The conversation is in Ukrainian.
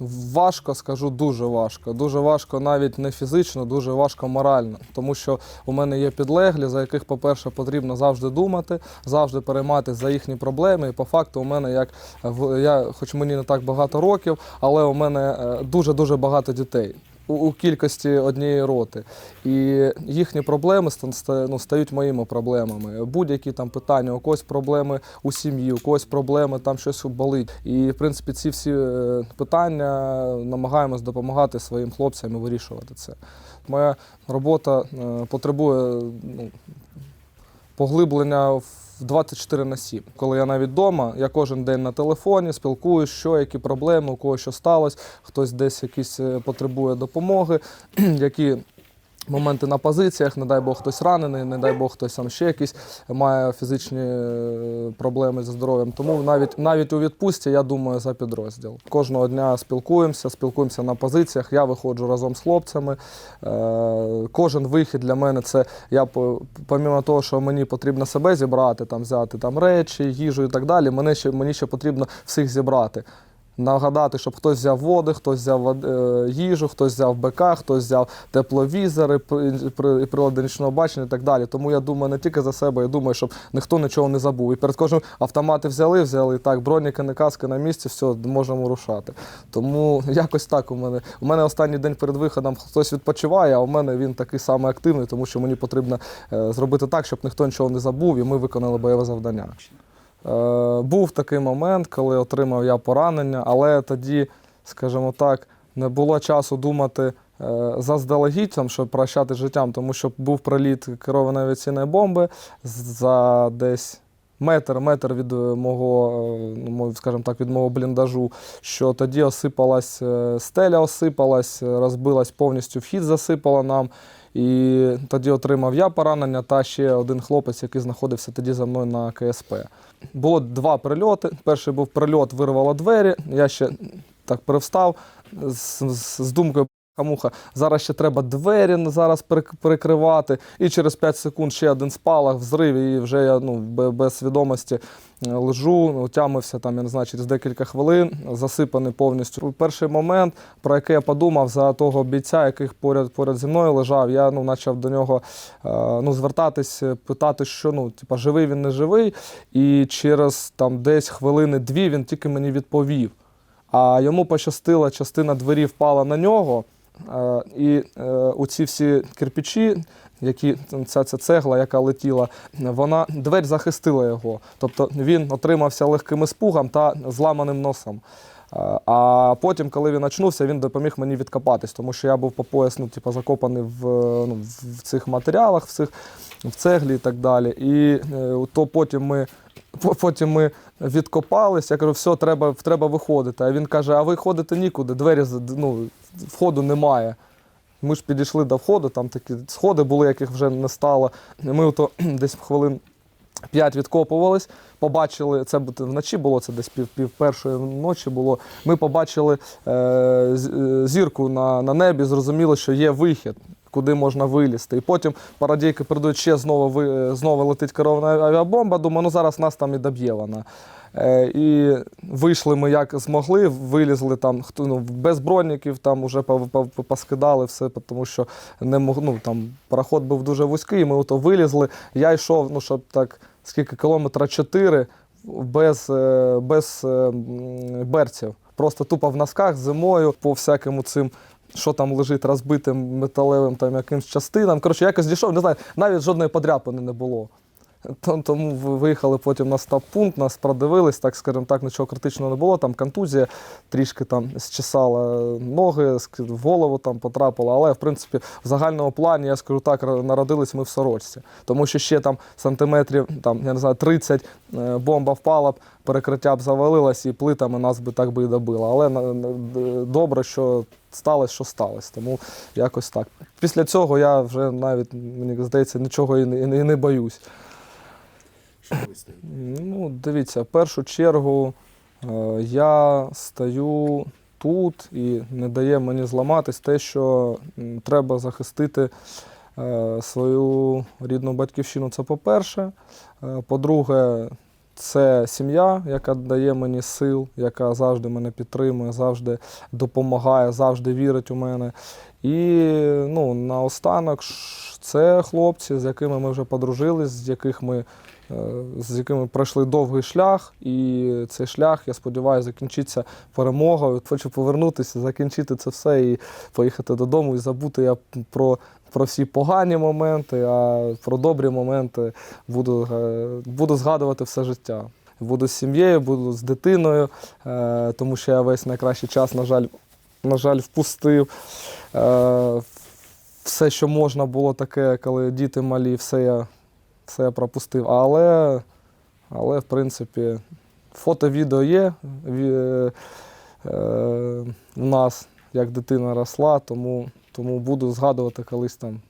Важко, скажу, дуже важко. Дуже важко навіть не фізично, дуже важко морально. Тому що у мене є підлеглі, за яких, по-перше, потрібно завжди думати, завжди перейматися за їхні проблеми. І по факту, у мене як я, хоч мені не так багато років, але у мене е, дуже-дуже багато дітей. У, кількості однієї роти. І їхні проблеми ну, стають моїми проблемами. Будь-які там питання, у когось проблеми у сім'ї, у когось проблеми, там щось болить. І, в принципі, ці всі е, питання намагаємось допомагати своїм хлопцям і вирішувати це. Моя робота е, потребує ну, поглиблення в 24 на 7. Коли я навіть вдома, я кожен день на телефоні спілкуюсь, що, які проблеми, у кого що сталося, хтось десь якісь е, потребує допомоги, які. Моменти на позиціях, не дай Бог хтось ранений, не дай Бог хтось там ще якісь має фізичні е, проблеми зі здоров'ям. Тому навіть навіть у відпустці я думаю за підрозділ. Кожного дня спілкуємося, спілкуємося на позиціях. Я виходжу разом з хлопцями. Е, Кожен вихід для мене це я по- помімо того, що мені потрібно себе зібрати, там взяти там речі, їжу і так далі. Мене ще мені ще потрібно всіх зібрати. Нагадати, щоб хтось взяв води, хтось взяв е, їжу, хтось взяв БК, хтось взяв тепловізори, при- при- прилади нічного бачення і так далі. Тому я думаю не тільки за себе, я думаю, щоб ніхто нічого не забув. І перед кожним автомати взяли, взяли так, броніки, не каски на місці, все, можемо рушати. Тому якось так у мене. У мене останній день перед виходом хтось відпочиває, а у мене він такий самий активний, тому що мені потрібно е, зробити так, щоб ніхто нічого не забув, і ми виконали бойове завдання. Е, був такий момент, коли отримав я поранення, але тоді, скажімо так, не було часу думати е, заздалегідь, щоб прощати життям, тому що був приліт керованої авіаційної бомби за десь. Метр, метр від е, мого, е, ну, скажімо так, від мого бліндажу, що тоді осипалась е, стеля, осипалась, розбилась повністю вхід, засипала нам. І тоді отримав я поранення та ще один хлопець, який знаходився тоді за мною на КСП. Було два прильоти. Перший був прильот, вирвало двері. Я ще так привстав з, з, з думкою. Муха, зараз ще треба двері зараз перек- перекривати. І через 5 секунд ще один спалах, взрив, і вже я ну, без свідомості е, лежу, отямився там, я не знаю, через декілька хвилин, засипаний повністю. Перший момент, про який я подумав за того бійця, який поряд, поряд зі мною лежав, я ну, почав до нього е, ну, звертатись, питати, що ну, типа, живий він не живий. І через там, десь хвилини-дві він тільки мені відповів. А йому пощастило, частина двері впала на нього. Е, І е, оці всі кирпичі, які ця, ця цегла, яка летіла, вона двері захистила його. Тобто він отримався легким іспугом та зламаним носом. Е, А потім, коли він очнувся, він допоміг мені відкопатись, тому що я був по пояс, ну, типу, закопаний в, ну, в цих матеріалах, в, цих, в цеглі і так далі. І е, то потім ми, потім ми відкопались. Я кажу, все, треба, треба виходити. А він каже: а ви ходите нікуди, двері ну, входу немає. Ми ж підійшли до входу, там такі сходи були, яких вже не стало. Ми ото десь хвилин п'ять відкопувались, побачили, це вночі було, це десь пів, пів першої ночі було. Ми побачили е, е, зірку на, на небі, зрозуміли, що є вихід. Куди можна вилізти. І потім парадійки прийдуть ще знову, ви- знову летить керована авіабомба. Думаю, ну зараз нас там і доб'є вона. Е, і вийшли ми як змогли, вилізли там, хто ну, без броніків, там вже поскидали все, тому що не мог, ну, там, пароход був дуже вузький, ми ото вилізли. Я йшов, ну, щоб так, скільки кілометра чотири без, е, без е, берців. Просто тупо в носках зимою по всякому цим. Що там лежить розбитим металевим там якимсь частинам. Коротше, якось дійшов, не знаю, навіть жодної подряпини не було. Тому виїхали потім на стаб-пункт, нас продивились, так скажімо так, нічого критичного не було. Там контузія трішки там зчесала ноги, в голову там потрапила. Але в принципі, в загальному плані, я скажу так, народились ми в сорочці. Тому що ще там сантиметрів, там, я не знаю, 30 е, бомба впала б, перекриття б завалилось і плитами нас би так би і добило. Але добре, що сталося, що сталося. Тому якось так. Після цього я вже навіть, мені здається, нічого і не, і не- і не боюсь. Що? Ну, дивіться, в першу чергу е, я стою тут і не дає мені зламатись те, що треба захистити е, свою рідну батьківщину. Це по-перше. Е, По-друге, це сім'я, яка дає мені сил, яка завжди мене підтримує, завжди допомагає, завжди вірить у мене. І ну, наостанок це хлопці, з якими ми вже подружились, з яких ми. Е, З якими пройшли довгий шлях, і цей шлях, я сподіваюся, закінчиться перемогою. Хочу повернутися, закінчити це все і поїхати додому і забути я про, про всі погані моменти, а про добрі моменти буду, е, буду згадувати все життя. Буду з сім'єю, буду з дитиною, е, тому що я весь найкращий час, на жаль, на жаль, впустив. Все, що можна було таке, коли діти малі, все я, все я пропустив. Але, але в принципі, фото, відео є ві- е, в нас, як дитина росла, тому, тому буду згадувати колись там